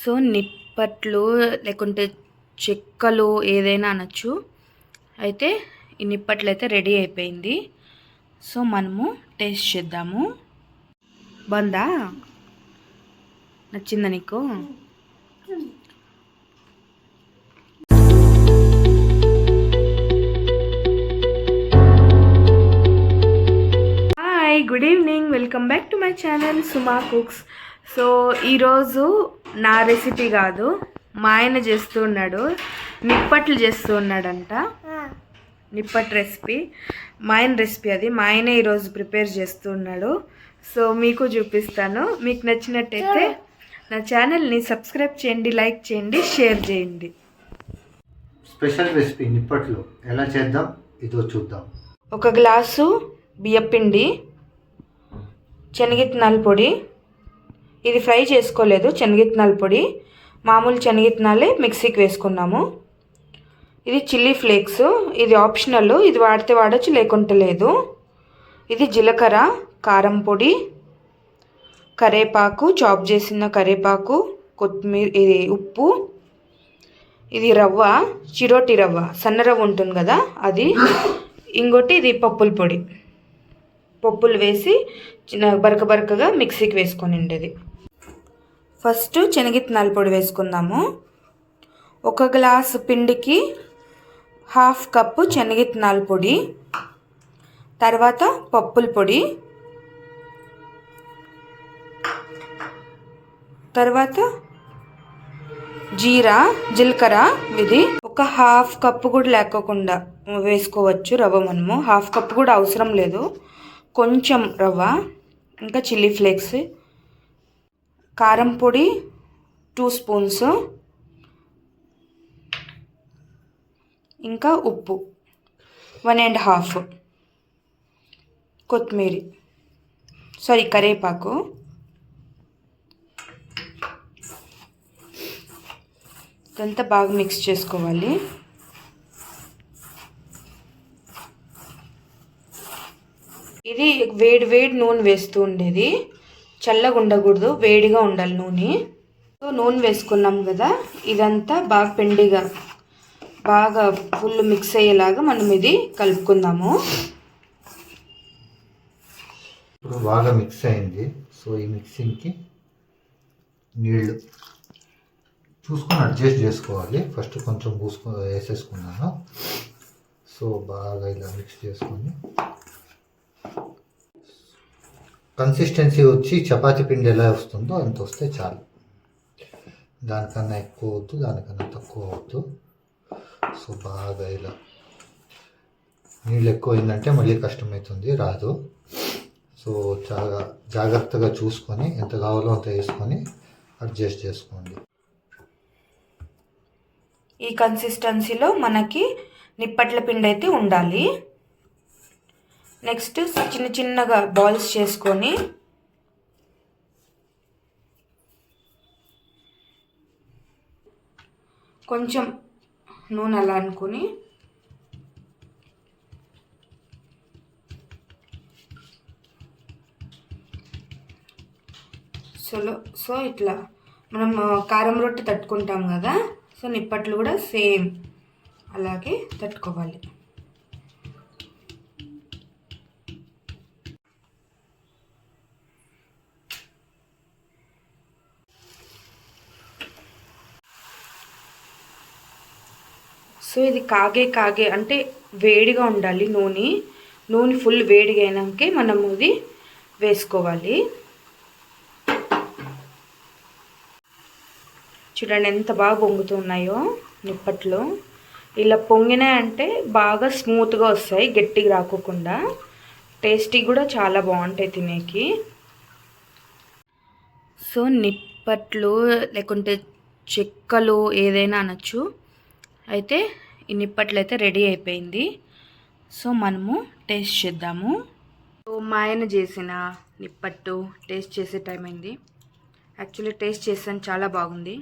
So నిప్పట్లు లేకుంటే చెక్కలు ఏదైనా అనొచ్చు. అయితే ఈ నిప్పట్లు అయితే రెడీ అయిపోయింది. సో మనము టేస్ట్ చేద్దాము. బందా? నచ్చిందా నీకు? Hi good evening welcome back to my channel Suma cooks so ఈరోజు నా రెసిపీ కాదు. మా ఆయన చేస్తూ ఉన్నాడు. నిప్పట్లు చేస్తూ ఉన్నాడంట. నిప్పట్ రెసిపీ మా ఆయన రెసిపీ అది. మా ఆయన ఈరోజు ప్రిపేర్ చేస్తూ ఉన్నాడు. సో మీకు చూపిస్తాను. మీకు నచ్చినట్టయితే నా ఛానల్ని సబ్స్క్రైబ్ చేయండి లైక్ చేయండి షేర్ చేయండి. స్పెషల్ రెసిపీ నిప్పట్లు. ఎలా చేద్దాం? ఇదో చూద్దాం. ఒక గ్లాసు బియ్యపిండి శనగిత్తనాల పొడి ఇది ఫ్రై చేసుకోలేదు శనగిత్తనాల పొడి. మామూలు శనగిత్తనాలే మిక్సీకి వేసుకున్నాము. ఇది చిల్లీ ఫ్లేక్స్. ఇది ఆప్షనల్. ఇది వాడితే వాడచ్చు లేకుంటే లేదు. ఇది జీలకర్ర కారం పొడి కరేపాకు చాప్ చేసిన కరేపాకు కొత్తిమీర ఇది ఉప్పు. ఇది రవ్వ చిరోటి రవ్వ. సన్న రవ్వ ఉంటుంది కదా అది. ఇంకోటి ఇది పప్పుల పొడి. పప్పులు వేసి చిన్న బరక బరకగా మిక్సీకి వేసుకొని ఉండేది. ఫస్ట్ శనగిత్తనాల పొడి వేసుకుందాము. ఒక గ్లాసు పిండికి హాఫ్ కప్పు శనగిత్తనాల పొడి తర్వాత పప్పుల పొడి తర్వాత జీరా జీలకర్ర ఇది. ఒక హాఫ్ కప్పు కూడా లేకోకుండా వేసుకోవచ్చు రవ్వ మనము. హాఫ్ కప్పు కూడా అవసరం లేదు. కొంచెం రవ్వ ఇంకా చిల్లీ ఫ్లేక్స్ కారం పొడి టూ స్పూన్స్ ఇంకా ఉప్పు వన్ అండ్ హాఫ్ కొత్తిమీర. సారీ కరేపాకు ఇదంతా బాగా మిక్స్ చేసుకోవాలి. ఇది వేడి వేడి నూనె వేస్తూ ఉండేది. చల్లగా ఉండకూడదు వేడిగా ఉండాలి నూనె. సో నూనె వేసుకున్నాం కదా ఇదంతా బాగా పిండిగా బాగా ఫుల్ మిక్స్ అయ్యేలాగా మనం ఇది కలుపుకుందాము. ఇప్పుడు బాగా మిక్స్ అయింది. సో ఈ మిక్సింగ్కి నీళ్ళు చూసుకొని అడ్జస్ట్ చేసుకోవాలి. ఫస్ట్ కొంచెం పూసుకో వేసేసుకున్నాను. సో బాగా ఇలా మిక్స్ చేసుకొని కన్సిస్టెన్సీ వచ్చి చపాతీ పిండి ఎలా వస్తుందో అంత వస్తే చాలు. దానికన్నా ఎక్కువ వద్దు దానికన్నా తక్కువ వద్దు. సో బాగా ఇలా నీళ్ళు ఎక్కువైందంటే మళ్ళీ కష్టమవుతుంది రాదు. సో చాలా జాగ్రత్తగా చూసుకొని ఎంత కావాలో అంత వేసుకొని అడ్జస్ట్ చేసుకోండి. ఈ కన్సిస్టెన్సీలో మనకి నిప్పట్ల పిండి అయితే ఉండాలి. నెక్స్ట్ చిన్న చిన్నగా బాల్స్ చేసుకొని కొంచెం నూనె అలా అనుకుని సోలో సో ఇట్లా మనం కారం రొట్టె తట్టుకుంటాం కదా సో నిప్పట్లు కూడా సేమ్ అలాగే తట్టుకోవాలి. సో ఇది కాగే కాగే అంటే వేడిగా ఉండాలి నూనె. నూనె ఫుల్ వేడిగా అయినాకే మనం ఇది వేసుకోవాలి. చూడండి ఎంత బాగా పొంగుతున్నాయో నిప్పట్లు. ఇలా పొంగినాయంటే బాగా స్మూత్గా వస్తాయి గట్టిగా రాకోకుండా. టేస్టీ కూడా చాలా బాగుంటాయి తినేకి. సో నిప్పట్లు లేకుంటే చెక్కలు ఏదైనా అనొచ్చు. అయితే ఈ నిప్పట్లు అయితే రెడీ అయిపోయింది. సో మనము టేస్ట్ చేద్దాము. సో మా ఆయన చేసిన నిప్పట్టు టేస్ట్ చేసే టైం అయింది. యాక్చువల్లీ టేస్ట్ చేసాను చాలా బాగుంది.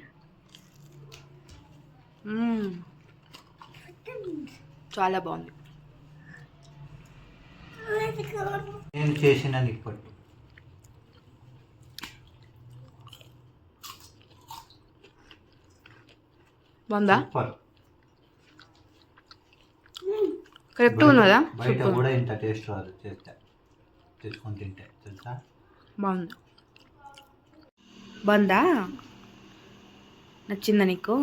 చాలా బాగుంది. నేను చేసిన నిప్పట్టు. బాగుందా? సూపర్ కరెక్ట్గా ఉన్నదా? బయట కూడా ఇంత టేస్ట్ రాదు చేస్తే. తెచ్చుకొని తింటే తెలుసా? బాగుంది. బాగుందా నచ్చిందా నీకు?